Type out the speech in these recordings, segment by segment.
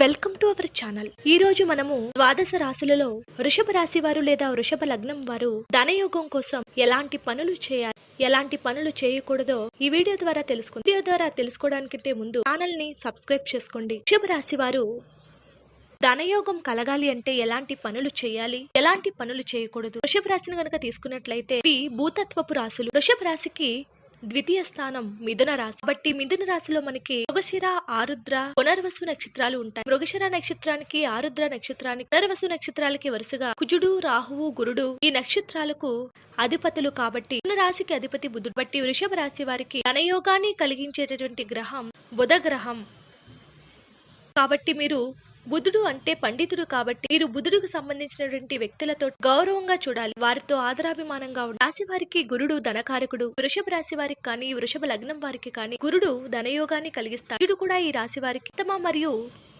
Welcome to our channel. ఈ రోజు మనము ద్వాదశ రాశులలో వృషభ రాశి వారు లేదా వృషభ లగ్నం వారు ధనయోగం కోసం ఎలాంటి పనులు చేయాలి ఎలాంటి పనులు చేయకూడదో ఈ వీడియో ద్వారా తెలుసుకుంది. వీడియో ద్వారా తెలుసుకోవడానికంటే ముందు ఛానల్ని సబ్స్క్రైబ్ చేసుకోండి. వృషభ రాశి వారు ధనయోగం కలగాలి అంటే ఎలాంటి పనులు చేయాలి ఎలాంటి పనులు చేయకూడదు? వృషభ రాశిని గనక తీసుకున్నట్లయితే ఇవి భూతత్వపు రాశులు. వృషభ రాశికి ద్వితీయ స్థానం మిథున రాశి. కాబట్టి మిథున రాశిలో మనకి మృగశిర ఆరుద్ర పునర్వసు నక్షత్రాలు ఉంటాయి. మృగశిర నక్షత్రానికి ఆరుద్ర నక్షత్రానికి పునర్వసు నక్షత్రాలకి వరుసగా కుజుడు రాహువు గురుడు ఈ నక్షత్రాలకు అధిపతులు కాబట్టి మిథున రాశికి అధిపతి బుధుడు. బట్టి వృషభ రాశి వారికి ధనయోగాన్ని కలిగించేటటువంటి గ్రహం బుధ గ్రహం. కాబట్టి మీరు బుధుడు అంటే పండితుడు కాబట్టి మీరు బుధుడికి సంబంధించినటువంటి వ్యక్తులతో గౌరవంగా చూడాలి. వారితో ఆదరాభిమానంగా ఉండాలి. రాశి వారికి గురుడు ధనకారకుడు. వృషభ రాశి వారికి కానీ వృషభ లగ్నం వారికి కానీ గురుడు ధనయోగాన్ని కలిగిస్తాడు. కూడా ఈ రాశి వారికి ఉత్తమ మరియు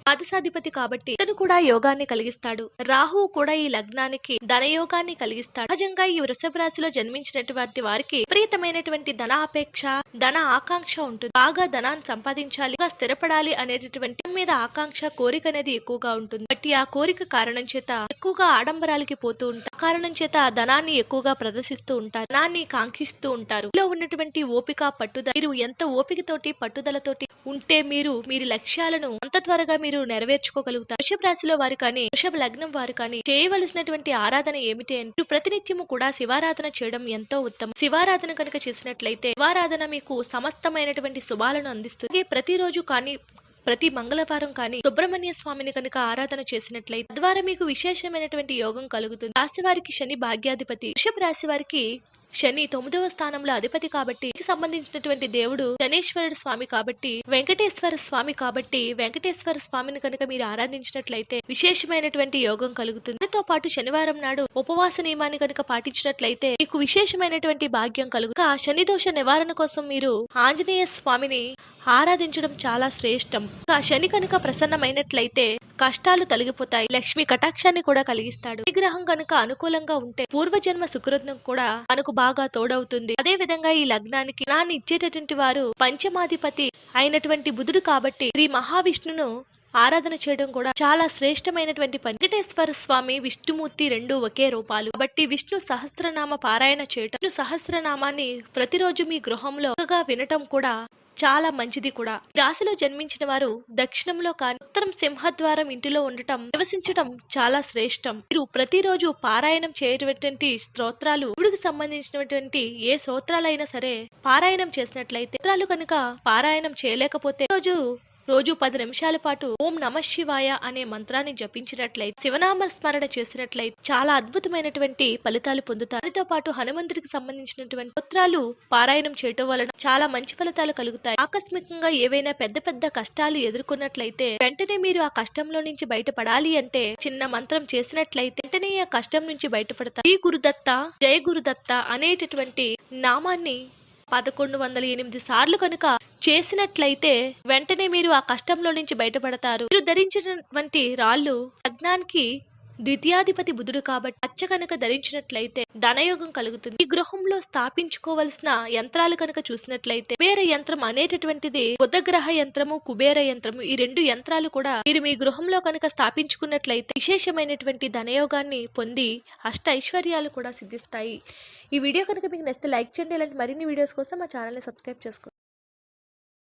పాదసాధిపతి కాబట్టి ఇతను కూడా యోగాన్ని కలిగిస్తాడు. రాహువు కూడా ఈ లగ్నానికి ధనయోగాన్ని కలిగిస్తాడు. సహజంగా ఈ వృషభ రాశిలో జన్మించినటువంటి వారికి విపరీతమైనటువంటి ధన అపేక్ష ధన ఆకాంక్ష ఉంటుంది. బాగా ధనాన్ని సంపాదించాలి బాగా స్థిరపడాలి అనేటటువంటి మీద ఆకాంక్ష కోరిక అనేది ఎక్కువగా ఉంటుంది. బట్టి ఆ కోరిక కారణం చేత ఎక్కువగా ఆడంబరాలకి పోతూ ఉంటారు. ఆ కారణం చేత ఆ ధనాన్ని ఎక్కువగా ప్రదర్శిస్తూ ఉంటారు. ధనాన్ని కాంక్షిస్తూ ఉంటారు. ఇలా ఉన్నటువంటి ఓపిక పట్టుదల మీరు ఎంత ఓపికతోటి పట్టుదలతోటి ఉంటే మీరు మీరు లక్ష్యాలను అంత త్వరగా మీరు నెరవేర్చుకోగలుగుతారు. వృషభ రాశిలో వారు కానీ వృషభ లగ్నం వారు కానీ చేయవలసినటువంటి ఆరాధన ఏమిటి అంటే ప్రతినిత్యము కూడా శివారాధన చేయడం ఎంతో ఉత్తమం. శివారాధన కనుక చేసినట్లయితే శివారాధన మీకు సమస్తమైనటువంటి శుభాలను అందిస్తుంది. ప్రతిరోజు కానీ ప్రతి మంగళవారం కానీ సుబ్రహ్మణ్య స్వామిని కనుక ఆరాధన చేసినట్లయితే తద్వారా మీకు విశేషమైనటువంటి యోగం కలుగుతుంది. రాశి వారికి శని భాగ్యాధిపతి. వృషభ రాశి వారికి శని తొమ్మిదవ స్థానంలో అధిపతి కాబట్టి సంబంధించినటువంటి దేవుడు శనేశ్వరుడు స్వామి కాబట్టి వెంకటేశ్వర స్వామి కాబట్టి వెంకటేశ్వర స్వామిని కనుక మీరు ఆరాధించినట్లయితే విశేషమైనటువంటి యోగం కలుగుతుంది. దీంతో పాటు శనివారం నాడు ఉపవాస నియమాన్ని కనుక పాటించినట్లయితే మీకు విశేషమైనటువంటి భాగ్యం కలుగు శని దోష నివారణ కోసం మీరు ఆంజనేయ స్వామిని ఆరాధించడం చాలా శ్రేష్టం. శని కనుక ప్రసన్నమైనట్లయితే కష్టాలు తొలగిపోతాయి. లక్ష్మి కటాక్షాన్ని కూడా కలిగిస్తాడు. విగ్రహం కనుక అనుకూలంగా ఉంటే పూర్వజన్మ సుకృతం కూడా మనకు బాగా తోడవుతుంది. అదే విధంగా ఈ లగ్నానికి నాన్ని ఇచ్చేటటువంటి వారు పంచమాధిపతి అయినటువంటి బుధుడు కాబట్టి శ్రీ మహావిష్ణును ఆరాధన చేయడం కూడా చాలా శ్రేష్టమైనటువంటి పని. వెంకటేశ్వర స్వామి విష్ణుమూర్తి రెండు ఒకే రూపాలు. కాబట్టి విష్ణు సహస్రనామ పారాయణ చేయటం విష్ణు సహస్రనామాన్ని ప్రతిరోజు మీ గృహంలో వినటం కూడా చాలా మంచిది కూడా. రాశిలో జన్మించిన వారు దక్షిణంలో కాని ఉత్తరం సింహద్వారం ఇంటిలో ఉండటం నివసించటం చాలా శ్రేష్టం. మీరు ప్రతిరోజు పారాయణం చేయటువంటి స్తోత్రాలు శివుడికి సంబంధించినటువంటి ఏ స్తోత్రాలైనా సరే పారాయణం చేసినట్లయితే స్తోత్రాలు కనుక పారాయణం చేయలేకపోతే రోజు రోజు పది నిమిషాల పాటు ఓం నమ శివాయ అనే మంత్రాన్ని జపించినట్లయితే శివనామ స్మరణ చేసినట్లయితే చాలా అద్భుతమైనటువంటి ఫలితాలు పొందుతారు. దానితో పాటు హనుమంతుడికి సంబంధించినటువంటి పత్రాలు పారాయణం చేయటం వలన చాలా మంచి ఫలితాలు కలుగుతాయి. ఆకస్మికంగా ఏవైనా పెద్ద పెద్ద కష్టాలు ఎదుర్కొన్నట్లయితే వెంటనే మీరు ఆ కష్టంలో నుంచి బయటపడాలి అంటే చిన్న మంత్రం చేసినట్లయితే వెంటనే ఆ కష్టం నుంచి బయటపడతారు. ఈ గురుదత్త జయ గురుదత్త అనేటటువంటి నామాన్ని పదకొండు వందల ఎనిమిది సార్లు కనుక చేసినట్లయితే వెంటనే మీరు ఆ కష్టంలో నుంచి బయటపడతారు. మీరు ధరించినటువంటి రాళ్ళు లగ్నానికి ద్వితీయాధిపతి బుధుడు కాబట్టి అచ్చ కనుక ధరించినట్లయితే ధనయోగం కలుగుతుంది. ఈ గృహంలో స్థాపించుకోవలసిన యంత్రాలు కనుక చూసినట్లయితే కుబేర యంత్రం అనేటటువంటిది బుధగ్రహ యంత్రము కుబేర యంత్రము ఈ రెండు యంత్రాలు కూడా మీరు మీ గృహంలో కనుక స్థాపించుకున్నట్లయితే విశేషమైనటువంటి ధనయోగాన్ని పొంది అష్ట ఐశ్వర్యాలు కూడా సిద్ధిస్తాయి. ఈ వీడియో కనుక మీకు నచ్చితే లైక్ చేయండి. ఇలాంటి మరిన్ని వీడియోస్ కోసం మా ఛానల్ని సబ్స్క్రైబ్ చేసుకోండి.